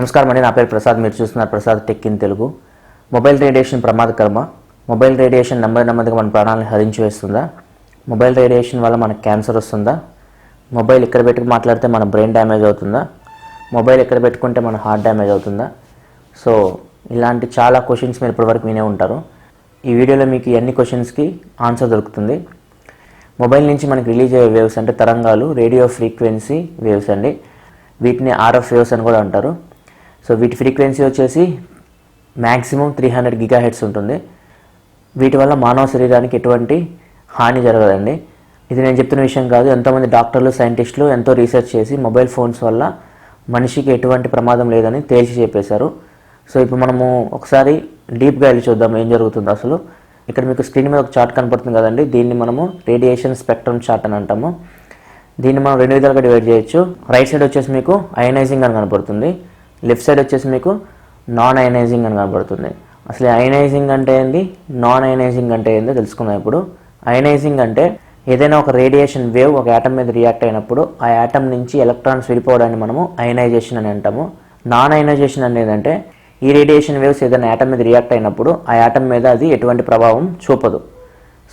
నమస్కారం అండి. నా పేరు ప్రసాద్. మీరు చూస్తున్నారు Prasad tech in Telugu. Mobile radiation ప్రమాదకరమా. Mobile radiation నెమ్మది నెమ్మదిగా మన ప్రాణాలను హరించి వేస్తుందా? మొబైల్ రేడియేషన్ వల్ల మనకు క్యాన్సర్ వస్తుందా? మొబైల్ ఇక్కడ పెట్టుకు మాట్లాడితే మన బ్రెయిన్ డ్యామేజ్ అవుతుందా? మొబైల్ ఎక్కడ పెట్టుకుంటే మన హార్ట్ డ్యామేజ్ అవుతుందా? సో ఇలాంటి చాలా క్వశ్చన్స్ మీరు ఇప్పటివరకు వినే ఉంటారు. ఈ వీడియోలో మీకు అన్ని క్వశ్చన్స్కి ఆన్సర్ దొరుకుతుంది. మొబైల్ నుంచి మనకి రిలీజ్ అయ్యే వేవ్స్ అంటే తరంగాలు రేడియో ఫ్రీక్వెన్సీ వేవ్స్ అండి. వీటిని ఆర్ఎఫ్ వేవ్స్ అని కూడా అంటారు. సో వీటి ఫ్రీక్వెన్సీ వచ్చేసి maximum three hundred giga hertz ఉంటుంది. వీటి వల్ల మానవ శరీరానికి ఎటువంటి హాని జరగదండి. ఇది నేను చెప్తున్న విషయం కాదు. ఎంతోమంది డాక్టర్లు సైంటిస్టులు ఎంతో రీసెర్చ్ చేసి మొబైల్ ఫోన్స్ వల్ల మనిషికి ఎటువంటి ప్రమాదం లేదని తేల్చి చెప్పేశారు. సో ఇప్పుడు మనము ఒకసారి డీప్గా వెళ్ళి చూద్దాం ఏం జరుగుతుందో అసలు. ఇక్కడ మీకు స్క్రీన్ మీద ఒక చార్ట్ కనపడుతుంది కదండి. దీన్ని మనము రేడియేషన్ స్పెక్ట్రమ్ చార్ట్ అని అంటాము. దీన్ని మనం రెండు విధాలుగా డివైడ్ చేయొచ్చు. రైట్ సైడ్ వచ్చేసి మీకు అయనైజింగ్ అని కనపడుతుంది. లెఫ్ట్ సైడ్ వచ్చేసి మీకు నాన్ అయనైజింగ్ అని కనబడుతుంది. అసలు అయనైజింగ్ అంటే ఏంది? నాన్ అయనైజింగ్ అంటే ఏందో తెలుసుకుందాం ఇప్పుడు. అయనైజింగ్ అంటే ఏదైనా ఒక రేడియేషన్ వేవ్ ఒక యాటమ్ మీద రియాక్ట్ అయినప్పుడు ఆ యాటమ్ నుంచి ఎలక్ట్రాన్స్ విడిపోవడాన్ని మనము అయనైజేషన్ అని అంటాము. నాన్ అయనైజేషన్ అనేది అంటే ఈ రేడియేషన్ వేవ్స్ ఏదైనా యాటమ్ మీద రియాక్ట్ అయినప్పుడు ఆ యాటమ్ మీద అది ఎటువంటి ప్రభావం చూపదు.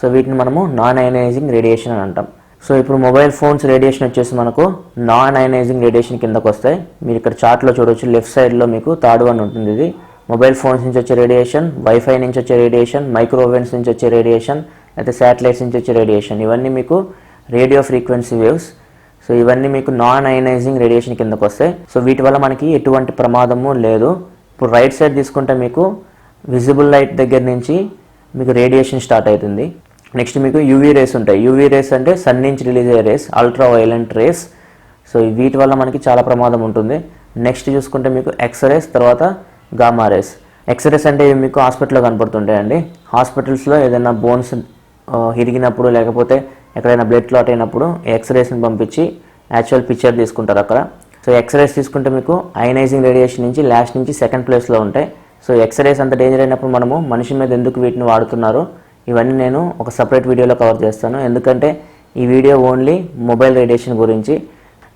సో వీటిని మనము నాన్ అయనైజింగ్ రేడియేషన్ అని అంటాం. సో ఇప్పుడు మొబైల్ ఫోన్స్ రేడియేషన్ వచ్చేసి మనకు నాన్ అయనైజింగ్ రేడియేషన్ కిందకు వస్తాయి. మీరు ఇక్కడ చార్ట్లో చూడవచ్చు లెఫ్ట్ సైడ్లో మీకు థర్డ్ వన్ ఉంటుంది ఇది. మొబైల్ ఫోన్స్ నుంచి వచ్చే రేడియేషన్ వైఫై నుంచి వచ్చే రేడియేషన్ మైక్రోవేవ్స్ నుంచి వచ్చే రేడియేషన్ అయితే శాటిలైట్స్ నుంచి వచ్చే రేడియేషన్. ఇవన్నీ మీకు రేడియో ఫ్రీక్వెన్సీ వేవ్స్. సో ఇవన్నీ మీకు నాన్ అయనైజింగ్ రేడియేషన్ కిందకు వస్తాయి. సో వీటి వల్ల మనకి ఎటువంటి ప్రమాదము లేదు. ఇప్పుడు రైట్ సైడ్ తీసుకుంటే మీకు విజిబుల్ లైట్ దగ్గర నుంచి మీకు రేడియేషన్ స్టార్ట్ అవుతుంది. నెక్స్ట్ మీకు యూవీ రేస్ ఉంటాయి. యూవీ రేస్ అంటే సన్ నుంచి రిలీజ్ అయ్యే rays ultra violet rays so వీటి వల్ల మనకి చాలా ప్రమాదం ఉంటుంది. నెక్స్ట్ చూసుకుంటే మీకు ఎక్స్రేస్ తర్వాత గామా రేస్ ఎక్స్రేస్ అంటే మీకు హాస్పిటల్లో కనపడుతుంటాయండి. హాస్పిటల్స్లో ఏదైనా బోన్స్ ఇరిగినప్పుడు లేకపోతే ఎక్కడైనా బ్లడ్ క్లాట్ అయినప్పుడు ఎక్స్రేస్ని పంపించి యాక్చువల్ పిక్చర్ తీసుకుంటారు అక్కడ. సో ఎక్స్రేస్ తీసుకుంటే మీకు అయనైజింగ్ రేడియేషన్ నుంచి లాస్ట్ నుంచి సెకండ్ ప్లేస్లో ఉంటాయి. సో ఎక్స్రేస్ అంత డేంజర్ అయినప్పుడు మనము మనిషి మీద ఎందుకు వీటిని వాడుతున్నారు? ఇవన్నీ నేను ఒక సపరేట్ వీడియోలో కవర్ చేస్తాను. ఎందుకంటే ఈ వీడియో ఓన్లీ మొబైల్ రేడియేషన్ గురించి.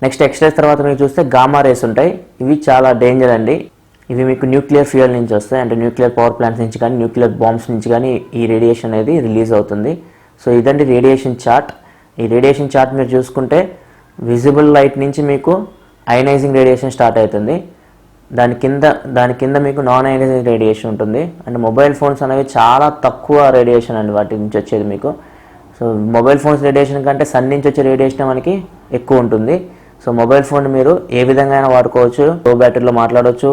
నెక్స్ట్ ఎక్స్రేస్ తర్వాత మీరు చూస్తే గామా రేస్ ఉంటాయి. ఇవి చాలా డేంజర్ అండి. ఇవి మీకు న్యూక్లియర్ ఫ్యూయల్ నుంచి వస్తాయి. అంటే న్యూక్లియర్ పవర్ ప్లాంట్స్ నుంచి కానీ న్యూక్లియర్ బాంబ్స్ నుంచి కానీ ఈ రేడియేషన్ అనేది రిలీజ్ అవుతుంది. సో ఇదండి రేడియేషన్ చార్ట్ ఈ రేడియేషన్ చార్ట్ మీరు చూసుకుంటే విజిబుల్ లైట్ నుంచి మీకు అయనైజింగ్ రేడియేషన్ స్టార్ట్ అవుతుంది. దాని కింద దాని కింద మీకు నాన్ అయోనైజింగ్ రేడియేషన్ ఉంటుంది. అండ్ మొబైల్ ఫోన్స్ అనేవి చాలా తక్కువ రేడియేషన్ అండి వాటి నుంచి వచ్చేది మీకు. సో మొబైల్ ఫోన్స్ రేడియేషన్ కంటే సన్ నుంచి వచ్చే రేడియేషన్ మనకి ఎక్కువ ఉంటుంది. సో మొబైల్ ఫోన్ మీరు ఏ విధంగా అయినా వాడుకోవచ్చు. లో బ్యాటరీలో మాట్లాడవచ్చు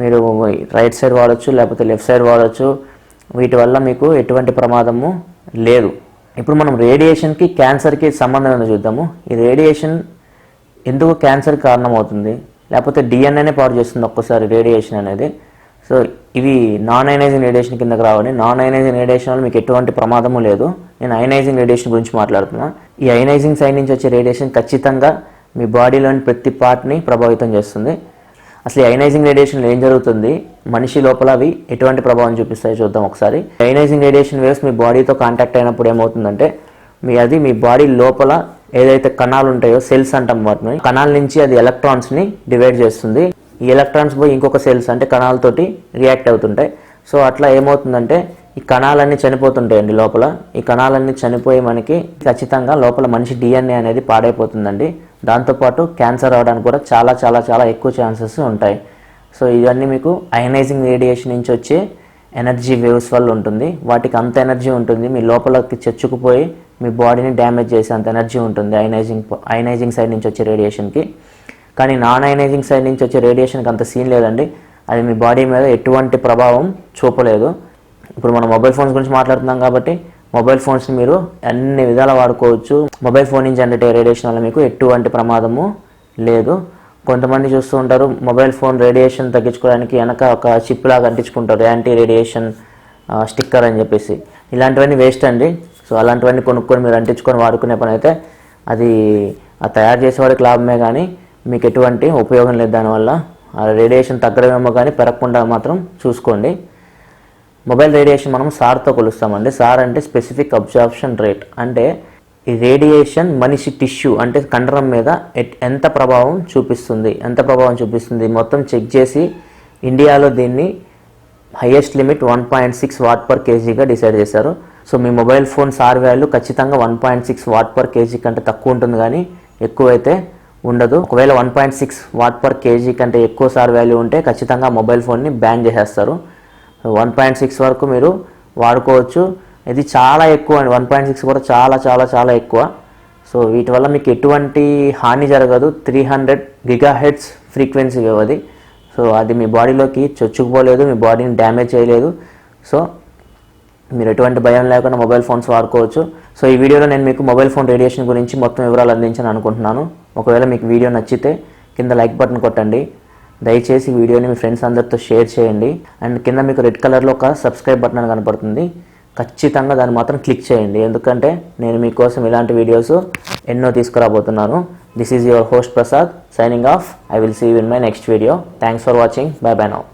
మీరు రైట్ సైడ్ వాడచ్చు లేకపోతే లెఫ్ట్ సైడ్ వాడచ్చు. వీటి వల్ల మీకు ఎటువంటి ప్రమాదము లేదు. ఇప్పుడు మనం రేడియేషన్కి క్యాన్సర్కి సంబంధం ఏందో చూద్దాము. ఈ రేడియేషన్ ఎందుకు క్యాన్సర్ కారణమవుతుంది? లేకపోతే డిఎన్ఏనే పాడు చేస్తుంది ఒక్కసారి రేడియేషన్ అనేది. సో ఇవి నాన్ అయనైజింగ్ రేడియేషన్ కిందకి రావాలి నాన్ అయనైజింగ్ రేడియేషన్ వల్ల మీకు ఎటువంటి ప్రమాదము లేదు. నేను అయనైజింగ్ రేడియేషన్ గురించి మాట్లాడుతున్నా. ఈ అయనైజింగ్ సైడ్ నుంచి వచ్చే రేడియేషన్ ఖచ్చితంగా మీ బాడీలోని ప్రతి పార్ట్ని ప్రభావితం చేస్తుంది. అసలు అయనైజింగ్ రేడియేషన్ ఏం జరుగుతుంది? మనిషి లోపల అవి ఎటువంటి ప్రభావం చూపిస్తాయో చూద్దాం ఒకసారి. అయనైజింగ్ రేడియేషన్ వేవ్స్ మీ బాడీతో కాంటాక్ట్ అయినప్పుడు ఏమవుతుందంటే మీ అది మీ బాడీ లోపల ఏదైతే కణాలు ఉంటాయో సెల్స్ అంటాం వాటిని కణాల నుంచి అది ఎలక్ట్రాన్స్ని డివైడ్ చేస్తుంది. ఈ ఎలక్ట్రాన్స్ పోయి ఇంకొక సెల్స్ అంటే కణాలతోటి రియాక్ట్ అవుతుంటాయి. సో అట్లా ఏమవుతుందంటే ఈ కణాలన్నీ చనిపోతుంటాయండి లోపల. ఈ కణాలన్నీ చనిపోయి మనకి ఖచ్చితంగా లోపల మనిషి డిఎన్ఏ అనేది పాడైపోతుందండి. దాంతోపాటు క్యాన్సర్ అవడానికి కూడా చాలా చాలా చాలా ఎక్కువ ఛాన్సెస్ ఉంటాయి. సో ఇవన్నీ మీకు అయనైజింగ్ రేడియేషన్ నుంచి వచ్చే ఎనర్జీ వేవ్స్ వల్ల ఉంటుంది. వాటికి అంత ఎనర్జీ ఉంటుంది. మీ లోపలకి చచ్చుకుపోయి మీ బాడీని డ్యామేజ్ చేసే అంత ఎనర్జీ ఉంటుంది అయనైజింగ్ అయనైజింగ్ సైడ్ నుంచి వచ్చే రేడియేషన్కి. కానీ నాన్ అయనైజింగ్ సైడ్ నుంచి వచ్చే రేడియేషన్కి అంత సీన్ లేదండి. అది మీ బాడీ మీద ఎటువంటి ప్రభావం చూపలేదు. ఇప్పుడు మనం మొబైల్ ఫోన్స్ గురించి మాట్లాడుతున్నాం కాబట్టి మొబైల్ ఫోన్స్ని మీరు అన్ని విధాలు వాడుకోవచ్చు? మొబైల్ ఫోన్ నుంచి జనరేట్ అయ్యే రేడియేషన్ వల్ల మీకు ఎటువంటి ప్రమాదము లేదు. కొంతమంది చూస్తూ ఉంటారు మొబైల్ ఫోన్ రేడియేషన్ తగ్గించుకోవడానికి వెనక ఒక చిప్ లాగా అంటించుకుంటారు యాంటీ రేడియేషన్ స్టిక్కర్ అని చెప్పేసి. ఇలాంటివన్నీ వేస్ట్ అండి. సో అలాంటివన్నీ కొనుక్కొని మీరు అంటించుకొని వాడుకునే పని అయితే అది ఆ తయారు చేసేవాడికి లాభమే కానీ మీకు ఎటువంటి ఉపయోగం లేదు దానివల్ల. ఆ రేడియేషన్ తగ్గడమేమో కానీ పెరగకుండా మాత్రం చూసుకోండి. మొబైల్ రేడియేషన్ మనం సార్తో కొలుస్తామండి. సార్ అంటే స్పెసిఫిక్ అబ్జార్ప్షన్ రేట్. అంటే ఈ రేడియేషన్ మనిషి టిష్యూ అంటే కండరం మీద ఎట్- ఎంత ప్రభావం చూపిస్తుంది? ఎంత ప్రభావం చూపిస్తుంది? మొత్తం చెక్ చేసి ఇండియాలో దీన్ని highest limit one point six watt per కేజీగా decide చేశారు. సో మీ మొబైల్ ఫోన్ సార్ వాల్యూ ఖచ్చితంగా one point six watt per KG కంటే తక్కువ ఉంటుంది కానీ ఎక్కువైతే ఉండదు. ఒకవేళ one point six watt per KG కంటే ఎక్కువ సార్ వాల్యూ ఉంటే ఖచ్చితంగా మొబైల్ ఫోన్ని బ్యాన్ చేసేస్తారు. వన్ పాయింట్ సిక్స్ వరకు మీరు వాడుకోవచ్చు. ఇది చాలా ఎక్కువ అండి. వన్ పాయింట్ సిక్స్ కూడా చాలా చాలా చాలా ఎక్కువ. సో వీటి వల్ల మీకు ఎటువంటి హాని జరగదు. Three hundred giga hertz frequency అది. సో అది మీ బాడీలోకి చొచ్చుకుపోలేదు. మీ బాడీని డ్యామేజ్ చేయలేదు. సో మీరు ఎటువంటి భయం లేకుండా మొబైల్ ఫోన్స్ వాడుకోవచ్చు. సో ఈ వీడియోలో నేను మీకు మొబైల్ ఫోన్ రేడియేషన్ గురించి మొత్తం వివరాలు అందించాను అనుకుంటున్నాను. ఒకవేళ మీకు వీడియో నచ్చితే కింద లైక్ బటన్ కొట్టండి. దయచేసి ఈ వీడియోని మీ ఫ్రెండ్స్ అందరితో షేర్ చేయండి. అండ్ కింద మీకు రెడ్ కలర్లో ఒక సబ్స్క్రైబ్ బటన్ కనపడుతుంది. ఖచ్చితంగా దాన్ని మాత్రం క్లిక్ చేయండి. ఎందుకంటే నేను మీకోసం ఇలాంటి వీడియోస్ ఎన్నో తీసుకురాబోతున్నాను. This is your host Prasad signing off I will see you in my next video thanks for watching bye bye now